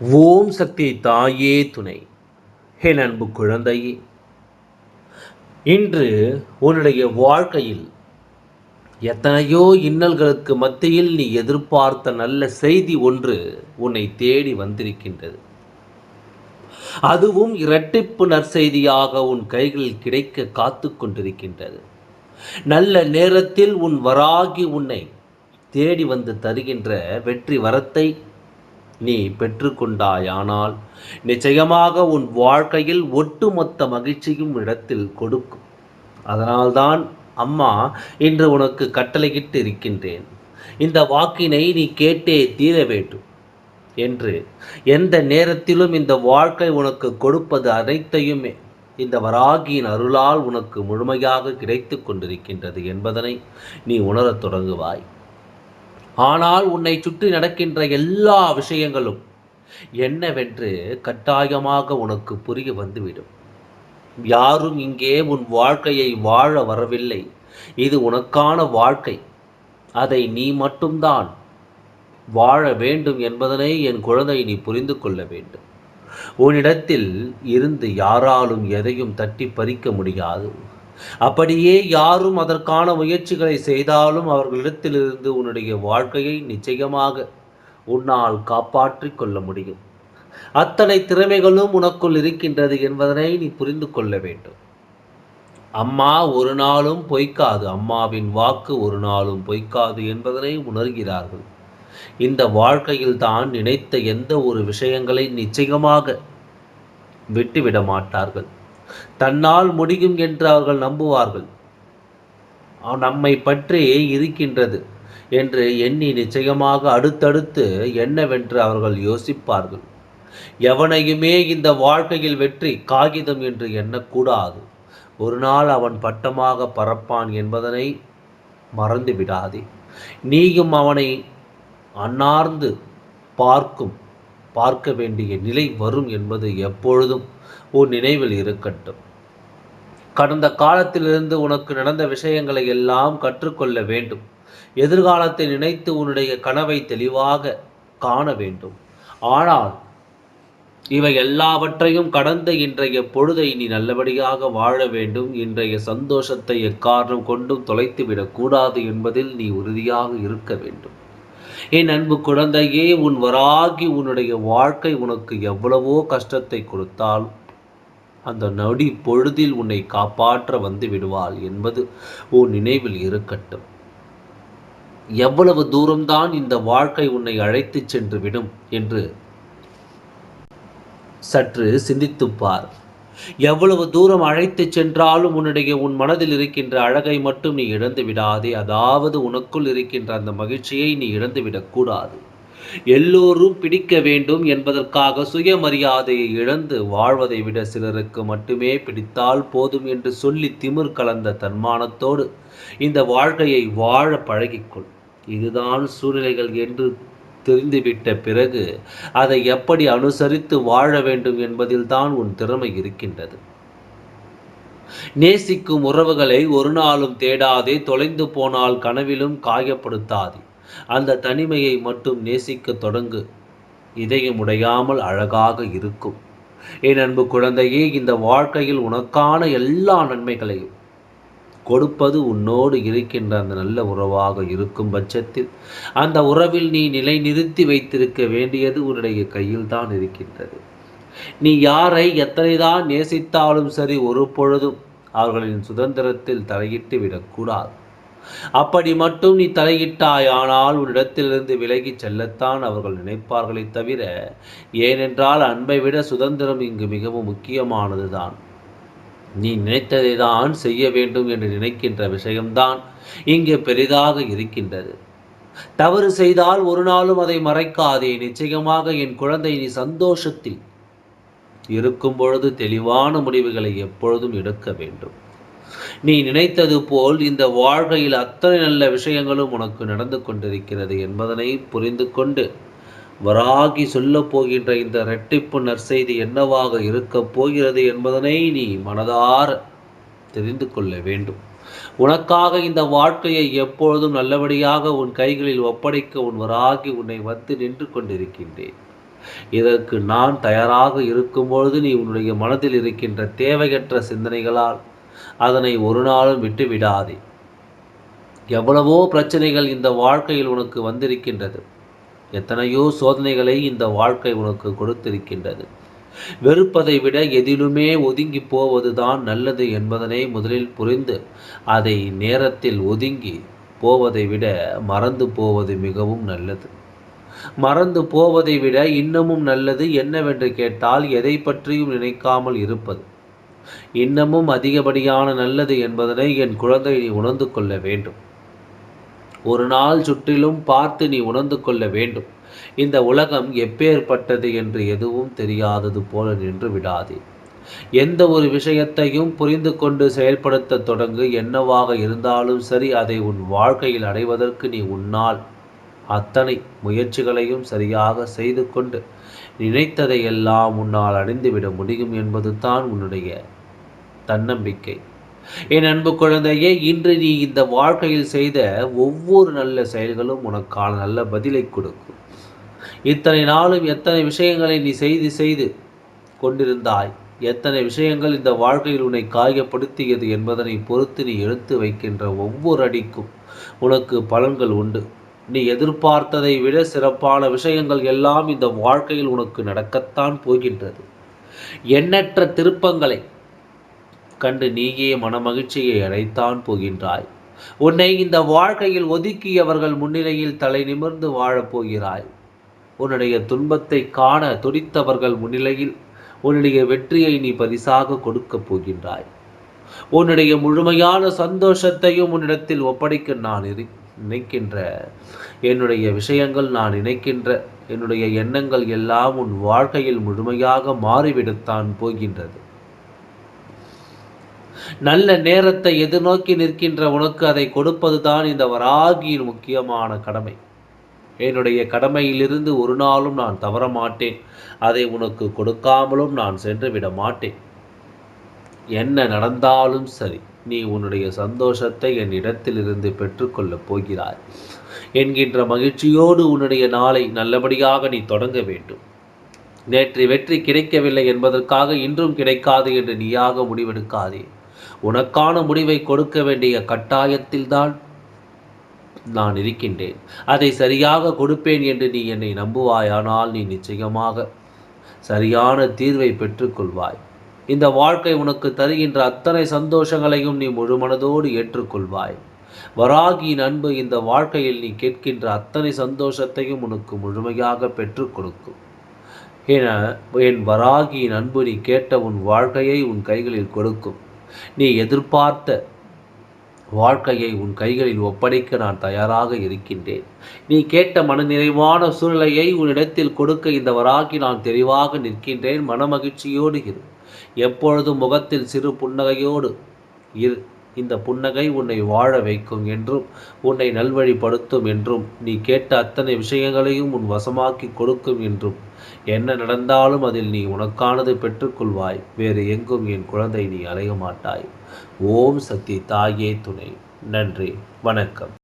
ஓம் சக்தி தாயே துணை. ஹே அன்பு குழந்தையே இன்று உன்னுடைய வாழ்க்கையில் எத்தனையோ இன்னல்களுக்கு மத்தியில் நீ எதிர்பார்த்த நல்ல செய்தி ஒன்று உன்னை தேடி வந்திருக்கின்றது. அதுவும் இரட்டிப்பு நற்செய்தியாக உன் கைகளில் கிடைக்க காத்து கொண்டிருக்கின்றது. நல்ல நேரத்தில் உன் வராகி உன்னை தேடி வந்து தருகின்ற வெற்றி வரத்தை நீ பெற்றுக்கொண்டாயானால் நிச்சயமாக உன் வாழ்க்கையில் ஒட்டுமொத்த மகிழ்ச்சியும் இடத்தில் கொடுக்கும். அதனால்தான் அம்மா இன்று உனக்கு கட்டளையிட்டு இருக்கின்றேன். இந்த வாக்கினை நீ கேட்டே தீர வேண்டும் என்று எந்த நேரத்திலும் இந்த வாழ்க்கை உனக்கு கொடுப்பது அனைத்தையுமே இந்த வராகியின் அருளால் உனக்கு முழுமையாக கிடைத்து கொண்டிருக்கின்றது என்பதனை நீ உணரத் தொடங்குவாய். ஆனால் உன்னை சுற்றி நடக்கின்ற எல்லா விஷயங்களும் என்னவென்று கட்டாயமாக உனக்கு புரிய வந்துவிடும். யாரும் இங்கே உன் வாழ்க்கையை வாழ வரவில்லை. இது உனக்கான வாழ்க்கை. அதை நீ மட்டும்தான் வாழ வேண்டும் என்பதனை என் குழந்தை நீ புரிந்து கொள்ள வேண்டும். உன்னிடத்தில் இருந்து யாராலும் எதையும் தட்டி பறிக்க முடியாது. அப்படியே யாரும் அதற்கான முயற்சிகளை செய்தாலும் அவர்களிடத்திலிருந்து உன்னுடைய வாழ்க்கையை நிச்சயமாக உன்னால் காப்பாற்றிக் கொள்ள முடியும். அத்தனை திறமைகளும் உனக்குள் இருக்கின்றது என்பதனை நீ புரிந்து கொள்ள வேண்டும். அம்மா ஒரு நாளும் பொய்க்காது. அம்மாவின் வாக்கு ஒரு நாளும் பொய்க்காது என்பதனை உணர்கிறார்கள். இந்த வாழ்க்கையில் தான் நினைத்த எந்த ஒரு விஷயங்களை நிச்சயமாக விட்டுவிட மாட்டார்கள். தன்னால் முடியும் என்று அவர்கள் நம்புவார்கள். நம்மை பற்றி இருக்கின்றது என்று எண்ணி நிச்சயமாக அடுத்தடுத்து என்னவென்று அவர்கள் யோசிப்பார்கள். எவனையுமே இந்த வாழ்க்கையில் வெற்றி காகிதம் என்று எண்ணக்கூடாது. ஒரு நாள் அவன் பட்டமாக பறப்பான் என்பதனை மறந்து விடாதே நீயும் அவனை அன்னார்ந்து பார்க்கும் பார்க்க வேண்டிய நிலை வரும் என்பது எப்பொழுதும் உன் நினைவில் இருக்கட்டும். கடந்த காலத்திலிருந்து உனக்கு நடந்த விஷயங்களை எல்லாம் கற்றுக்கொள்ள வேண்டும். எதிர்காலத்தை நினைத்து உன்னுடைய கனவை தெளிவாக காண வேண்டும். ஆனால் இவை எல்லாவற்றையும் கடந்த இன்றைய பொழுதை நீ நல்லபடியாக வாழ வேண்டும். இன்றைய சந்தோஷத்தை எக்காரணம் கொண்டும் தொலைத்துவிடக்கூடாது என்பதில் நீ உறுதியாக இருக்க வேண்டும். என் அன்பு குழந்தையே உன் வராகி உன்னுடைய வாழ்க்கை உனக்கு எவ்வளவோ கஷ்டத்தை கொடுத்தால் அந்த நொடி பொழுதில் உன்னை காப்பாற்ற வந்து விடுவாள் என்பது உன் நினைவில் இருக்கட்டும். எவ்வளவு தூரம்தான் இந்த வாழ்க்கை உன்னை அழைத்துச் சென்று விடும் என்று சற்று சிந்தித்துப்பார் எவ்வளவு தூரம் அழைத்துச் சென்றாலும் உன்னுடைய உன் மனதில் இருக்கின்ற அழகை மட்டும் நீ இழந்து விடாதே. அதாவது உனக்குள் இருக்கின்ற அந்த மகிழ்ச்சியை நீ இழந்து விடக்கூடாது. எல்லோரும் பிடிக்க வேண்டும் என்பதற்காக சுயமரியாதையை இழந்து வாழ்வதை விட சிலருக்கு மட்டுமே பிடித்தால் போதும் என்று சொல்லி திமிர் கலந்த தன்மானத்தோடு இந்த வாழ்க்கையை வாழ பழகிக்கொள். இதுதான் சூழ்நிலைகள் என்று தெரிந்துவிட்ட பிறகு அதை எப்படி அனுசரித்து வாழ வேண்டும் என்பதில்தான் உன் திறமை இருக்கின்றது. நேசிக்கும் உறவுகளை ஒரு நாளும் தேடாதே தொலைந்து போனால் கனவிலும் காயப்படுத்தாதே. அந்த தனிமையை மட்டும் நேசிக்க தொடங்கு. இதயம் உடையாமல் அழகாக இருக்கும். என் அன்பு குழந்தையே இந்த வாழ்க்கையில் உனக்கான எல்லா நன்மைகளையும் கொடுப்பது உன்னோடு இருக்கின்ற அந்த நல்ல உறவாக இருக்கும் பட்சத்தில் அந்த உறவில் நீ நிலை நிறுத்தி வைத்திருக்க வேண்டியது உன்னுடைய கையில் தான் இருக்கின்றது. நீ யாரை எத்தனைதான் நேசித்தாலும் சரி ஒரு பொழுதும் அவர்களின் சுதந்திரத்தில் தலையிட்டு விடக்கூடாது. அப்படி மட்டும் நீ தலையிட்டாயானால் உன்னிடத்திலிருந்து விலகி செல்லத்தான் அவர்கள் நினைப்பார்களே தவிர ஏனென்றால் அன்பை விட சுதந்திரம் இங்கு மிகவும் முக்கியமானதுதான். நீ நினைத்ததை தான் செய்ய வேண்டும் என்று நினைக்கின்ற விஷயம்தான் இங்கே பெரிதாக இருக்கின்றது. தவறு செய்தால் ஒரு நாளும் அதை மறைக்காதே. நிச்சயமாக என் குழந்தை நீ சந்தோஷத்தில் இருக்கும் பொழுது தெளிவான முடிவுகளை எப்பொழுதும் எடுக்க வேண்டும். நீ நினைத்தது போல் இந்த வாழ்க்கையில் அத்தனை நல்ல விஷயங்களும் உனக்கு நடந்து கொண்டிருக்கிறது என்பதனை புரிந்து கொண்டு வராகி சொல்லப் போகின்ற இந்த இரட்டிப்பு நற்செய்தி என்னவாக இருக்கப் போகிறது என்பதனை நீ மனதார தெரிந்து கொள்ள வேண்டும். உனக்காக இந்த வாழ்க்கையை எப்பொழுதும் நல்லபடியாக உன் கைகளில் ஒப்படைக்க உன் வராகி உன்னை வந்து நின்று கொண்டிருக்கின்றேன். இதற்கு நான் தயாராக இருக்கும்பொழுது நீ உன்னுடைய மனதில் இருக்கின்ற தேவையற்ற சிந்தனைகளால் அதனை ஒரு நாளும் விட்டு விடாதே எவ்வளவோ பிரச்சனைகள் இந்த வாழ்க்கையில் உனக்கு வந்திருக்கின்றது. எத்தனையோ சோதனைகளை இந்த வாழ்க்கை உனக்கு கொடுத்திருக்கின்றது. வெறுப்பதை விட எதிலுமே ஒதுங்கி போவதுதான் நல்லது என்பதனை முதலில் புரிந்து அதை நேரத்தில் ஒதுங்கி போவதை விட மறந்து போவது மிகவும் நல்லது. மறந்து போவதை விட இன்னமும் நல்லது என்னவென்று கேட்டால் எதை பற்றியும் நினைக்காமல் இருப்பது. இன்னமும் அதிகப்படியான நல்லது என்பதனை என் குழந்தை உணர்ந்து கொள்ள வேண்டும். ஒரு நாள் சுற்றிலும் பார்த்து நீ உணர்ந்து கொள்ள வேண்டும். இந்த உலகம் எப்பேற்பட்டது என்று எதுவும் தெரியாதது போல நின்று விடாதே. எந்த ஒரு விஷயத்தையும் புரிந்து கொண்டு செயல்படுத்த தொடங்கு. என்னவாக இருந்தாலும் சரி அதை உன் வாழ்க்கையில் அடைவதற்கு நீ உன்னால் அத்தனை முயற்சிகளையும் சரியாக செய்து கொண்டு நினைத்ததையெல்லாம் உன்னால் அடைந்துவிட முடியும் என்பது தான் உன்னுடைய தன்னம்பிக்கை. என் அன்பு குழந்தையே இன்று நீ இந்த வாழ்க்கையில் செய்த ஒவ்வொரு நல்ல செயல்களும் உனக்கான நல்ல பதிலை கொடுக்கும். இத்தனை நாளும் எத்தனை விஷயங்களை நீ செய்து செய்து கொண்டிருந்தாய் எத்தனை விஷயங்கள் இந்த வாழ்க்கையில் உன்னை காயப்படுத்தியது என்பதனை பொறுத்து நீ எடுத்து வைக்கின்ற ஒவ்வொரு அடிக்கும் உனக்கு பலன்கள் உண்டு. நீ எதிர்பார்த்ததை விட சிறப்பான விஷயங்கள் எல்லாம் இந்த வாழ்க்கையில் உனக்கு நடக்கத்தான் போகின்றது. எண்ணற்ற திருப்பங்களை கண்டு நீயே மனமகிழ்ச்சியை அடைத்தான் போகின்றாய். உன்னை இந்த வாழ்க்கையில் ஒதுக்கியவர்கள் முன்னிலையில் தலை நிமிர்ந்து வாழப்போகிறாய் உன்னுடைய துன்பத்தை காண துடித்தவர்கள் முன்னிலையில் உன்னுடைய வெற்றியை நீ பரிசாக கொடுக்கப் போகின்றாய். உன்னுடைய முழுமையான சந்தோஷத்தையும் உன்னிடத்தில் ஒப்படைக்க நான் நினைக்கின்ற என்னுடைய விஷயங்கள் நான் நினைக்கின்ற என்னுடைய எண்ணங்கள் எல்லாம் உன் வாழ்க்கையில் முழுமையாக மாறிவிடத்தான் போகின்றது. நல்ல நேரத்தை எதிர்நோக்கி நிற்கின்ற உனக்கு அதை கொடுப்பதுதான் இந்த வராகியின் முக்கியமான கடமை. என்னுடைய கடமையிலிருந்து ஒரு நாளும் நான் தவற மாட்டேன். அதை உனக்கு கொடுக்காமலும் நான் சென்று விட மாட்டேன். என்ன நடந்தாலும் சரி நீ உன்னுடைய சந்தோஷத்தை என் இடத்திலிருந்து பெற்றுக்கொள்ளப் போகிறாய். என்கின்ற மகிழ்ச்சியோடு உன்னுடைய நாளை நல்லபடியாக நீ தொடங்க வேண்டும். நேற்று வெற்றி கிடைக்கவில்லை என்பதற்காக இன்றும் கிடைக்காது என்று நீயாக முடிவெடுக்காதே. உனக்கான முடிவை கொடுக்க வேண்டிய கட்டாயத்தில்தான் நான் இருக்கின்றேன். அதை சரியாக கொடுப்பேன் என்று நீ என்னை நம்புவாயானால் நீ நிச்சயமாக சரியான தீர்வை பெற்றுக்கொள்வாய். இந்த வாழ்க்கை உனக்கு தருகின்ற அத்தனை சந்தோஷங்களையும் நீ முழுமனதோடு ஏற்றுக்கொள்வாய். வராகியின் அன்பு இந்த வாழ்க்கையில் நீ கேட்கின்ற அத்தனை சந்தோஷத்தையும் உனக்கு முழுமையாக பெற்றுக் கொடுக்கும். என என் வராகியின் அன்பு நீ கேட்ட உன் வாழ்க்கையை உன் கைகளில் கொடுக்கும். நீ எதிர்பார்த்த வாழ்க்கையை உன் கைகளில் ஒப்படைக்க நான் தயாராக இருக்கின்றேன். நீ கேட்ட மனநிறைவான சூழ்நிலையை உன்னிடத்தில் கொடுக்க இந்த வராகி நான் தெளிவாக நிற்கின்றேன். மனமகிழ்ச்சியோடு இரு. எப்பொழுதும் முகத்தில் சிறு புன்னகையோடு இரு. இந்த புன்னகை உன்னை வாழ வைக்கும் என்றும் உன்னை நல்வழிப்படுத்தும் என்றும் நீ கேட்ட அத்தனை விஷயங்களையும் உன் வசமாக்கி கொடுக்கும் என்றும். என்ன நடந்தாலும் அதில் நீ உனக்கானது பெற்றுக்கொள்வாய் வேறு எங்கும் என் குழந்தை நீ அலைய மாட்டாய் ஓம் சக்தி தாயே துணை. நன்றி வணக்கம்.